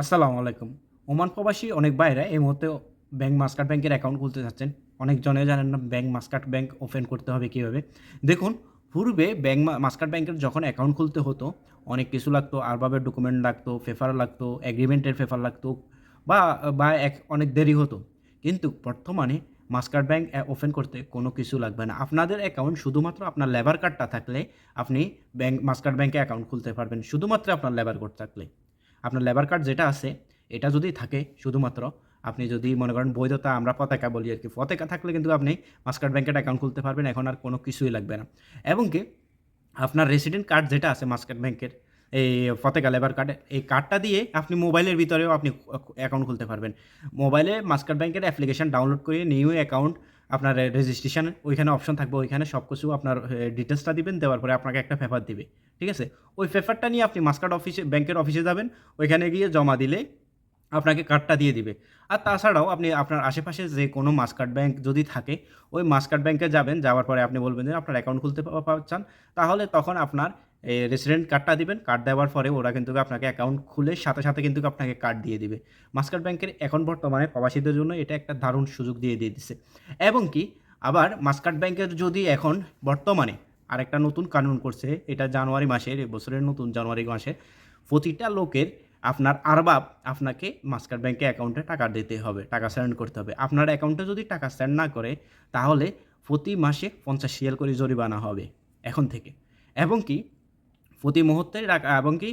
আসসালামু আলাইকুম। ওমান প্রবাসী অনেক বাইরে এই মুহূর্তে ব্যাংক মাস্কাট ব্যাংকের অ্যাকাউন্ট খুলতে চাচ্ছেন অনেক জনে জানেন না, ব্যাংক মাস্কাট ব্যাংক ওপেন করতে হবে কীভাবে। দেখুন, পূর্বে ব্যাংক মাস্কাট ব্যাংকের যখন অ্যাকাউন্ট খুলতে হতো, অনেক কিছু লাগতো, আরবাবের ডকুমেন্ট লাগতো পেপার লাগতো এগ্রিমেন্টের পেপার লাগতো, বা বা এক, অনেক দেরি হতো। কিন্তু বর্তমানে মাস্কাট ব্যাংক ওপেন করতে কোনো কিছু লাগবে না। আপনাদের অ্যাকাউন্ট শুধুমাত্র আপনার লেবার কার্ডটা থাকলে আপনি ব্যাংক মাস্কাট ব্যাংকে অ্যাকাউন্ট খুলতে পারবেন, শুধুমাত্র আপনার লেবার কার্ড থাকলে। আপনার লেবার কার্ড যেটা আছে, এটা যদি থাকে, শুধুমাত্র আপনি যদি মনে করেন বৈধতা, আমরা পতাকা বলি আর কি। পতাকা থাকলে কিন্তু আপনি মাস্কার্ড ব্যাংকের অ্যাকাউন্ট খুলতে পারবেন, এখন আর কোনো কিছুই লাগবে না। এবং কি, আপনার রেসিডেন্ট কার্ড যেটা আছে মাস্কার্ড ব্যাংকের এই পতাকা লেবার কার্ড এই কার্ডটা দিয়ে আপনি মোবাইলের ভিতরেও আপনি অ্যাকাউন্ট খুলতে পারবেন। মোবাইলে মাস্কার্ড ব্যাংকের অ্যাপ্লিকেশন ডাউনলোড করে নিউ অ্যাকাউন্ট আপনার রেজিস্ট্রেশন ওইখানে অপশন থাকবে, ওইখানে সব কিছু আপনার ডিটেলসটা দিবেন, দেওয়ার পরে আপনাকে একটা পেপার দিবে, ঠিক আছে? ওই পেপারটা নিয়ে আপনি মাস্কার্ড অফিসে ব্যাংকের অফিসে যাবেন, ওইখানে গিয়ে জমা দিলে আপনাকে কার্ডটা দিয়ে দিবে। আর তাছাড়াও আপনি, আপনার আশেপাশে যে কোনো মাস্কার্ড ব্যাংক যদি থাকে, ওই মাস্কার্ড ব্যাংকে যাবেন, যাওয়ার পরে আপনি বলবেন যে আপনার অ্যাকাউন্ট খুলতে চান, তাহলে তখন আপনার রেসিডেন্ট কার্ডটা দিবেন কার্ড দেওয়ার পরে ওরা কিন্তু আপনাকে অ্যাকাউন্ট খুলে সাথে সাথে কিন্তু আপনাকে কার্ড দিয়ে দিবে। মাস্কার্ড ব্যাংকের এখন বর্তমানে প্রবাসীদের জন্য এটা একটা দারুণ সুযোগ দিয়ে দিয়ে দিচ্ছে এবং কি, আবার মাস্কার্ড ব্যাংকের যদি এখন বর্তমানে আরেকটা নতুন কানুন করছে, এটা জানুয়ারি মাসের বছরের নতুন জানুয়ারি মাসে, প্রতিটা লোকের আপনার আরবাব আপনাকে মাস্কার ব্যাংকে অ্যাকাউন্টে টাকা দিতে হবে, টাকা সেন্ড করতে হবে। আপনার অ্যাকাউন্টে যদি টাকা সেন্ড না করে, তাহলে প্রতি মাসে পঞ্চাশ রিয়াল করে জরিমানা হবে, এখন থেকে। এবং কি প্রতি মুহূর্তে এবং কি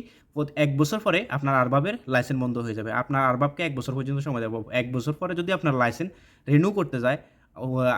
এক বছর পরে আপনার আরবাবের লাইসেন্স বন্ধ হয়ে যাবে। আপনার আরবাবকে এক বছর পর্যন্ত সময় দেবো। এক বছর পরে যদি আপনার লাইসেন্স রিনিউ করতে যায়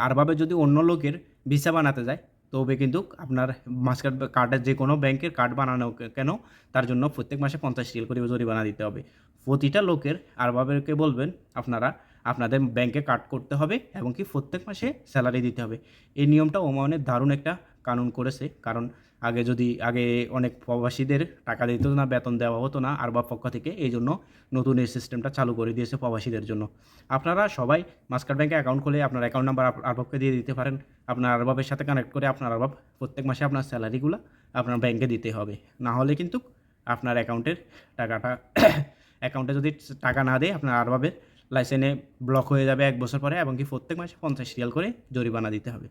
আরবাবে যদি অন্য লোকের ভিসা বানাতে যায়, তবে কিন্তু আপনার মাস্টার কার্ডের যে কোনো ব্যাংকের কার্ড বানানো কেন, তার জন্য প্রত্যেক মাসে পঞ্চাশ রিয়াল করে জরিমানা দিতে হবে। প্রতিটা লোকের আরবাবেরকে বলবেন, আপনারা, আপনাদের ব্যাংকে কার্ড করতে হবে এবং কি প্রত্যেক মাসে স্যালারি দিতে হবে। এই নিয়মটা ওমানের দারুণ একটা কানুন করেছে। কারণ আগে যদি, আগে অনেক প্রবাসীদের টাকা দিত না, বেতন দেওয়া হতো না আরবাব পক্ষ থেকে, এই জন্য নতুন এই সিস্টেমটা চালু করে দিয়েছে প্রবাসীদের জন্য। আপনারা সবাই মাস্কার ব্যাংকে অ্যাকাউন্ট খুলে আপনার অ্যাকাউন্ট নাম্বার আরবাবকে দিয়ে দিতে পারেন। আপনার আরবাবের সাথে কানেক্ট করে আপনার আরবাব প্রত্যেক মাসে আপনার স্যালারিগুলো আপনার ব্যাংকে দিতে হবে। না হলে কিন্তু আপনার অ্যাকাউন্টের টাকাটা অ্যাকাউন্টে যদি টাকা না দেয়, আপনার আরবাবের লাইসেন্সে ব্লক হয়ে যাবে এক বছর পরে এবং কি প্রত্যেক মাসে পঞ্চাশ রিয়াল করে জরিমানা দিতে হবে।